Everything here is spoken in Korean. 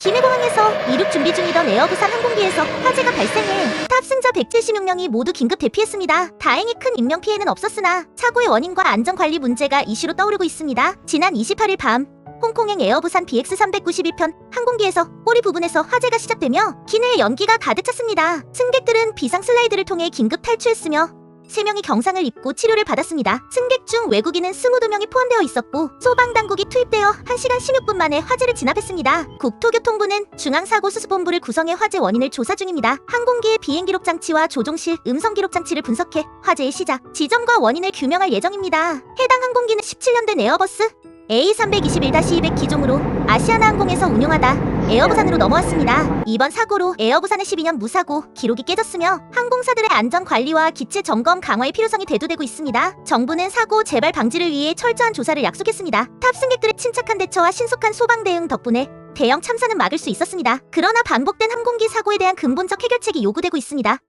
김해공항에서 이륙 준비 중이던 에어부산 항공기에서 화재가 발생해 탑승자 176명이 모두 긴급 대피했습니다. 다행히 큰 인명피해는 없었으나 사고의 원인과 안전관리 문제가 이슈로 떠오르고 있습니다. 지난 28일 밤 홍콩행 에어부산 BX392편 항공기에서 꼬리 부분에서 화재가 시작되며 기내에 연기가 가득 찼습니다. 승객들은 비상 슬라이드를 통해 긴급 탈출했으며 3명이 경상을 입고 치료를 받았습니다. 승객 중 외국인은 22명이 포함되어 있었고 소방당국이 투입되어 1시간 16분 만에 화재를 진압했습니다. 국토교통부는 중앙사고수습본부를 구성해 화재 원인을 조사 중입니다. 항공기의 비행기록 장치와 조종실 음성기록 장치를 분석해 화재의 시작, 지점과 원인을 규명할 예정입니다. 해당 항공기는 17년 된 에어버스 A321-200 기종으로 아시아나 항공에서 운용하다 에어부산으로 넘어왔습니다. 이번 사고로 에어부산의 12년 무사고 기록이 깨졌으며 항공사들의 안전 관리와 기체 점검 강화의 필요성이 대두되고 있습니다. 정부는 사고 재발 방지를 위해 철저한 조사를 약속했습니다. 탑승객들의 침착한 대처와 신속한 소방 대응 덕분에 대형 참사는 막을 수 있었습니다. 그러나 반복된 항공기 사고에 대한 근본적 해결책이 요구되고 있습니다.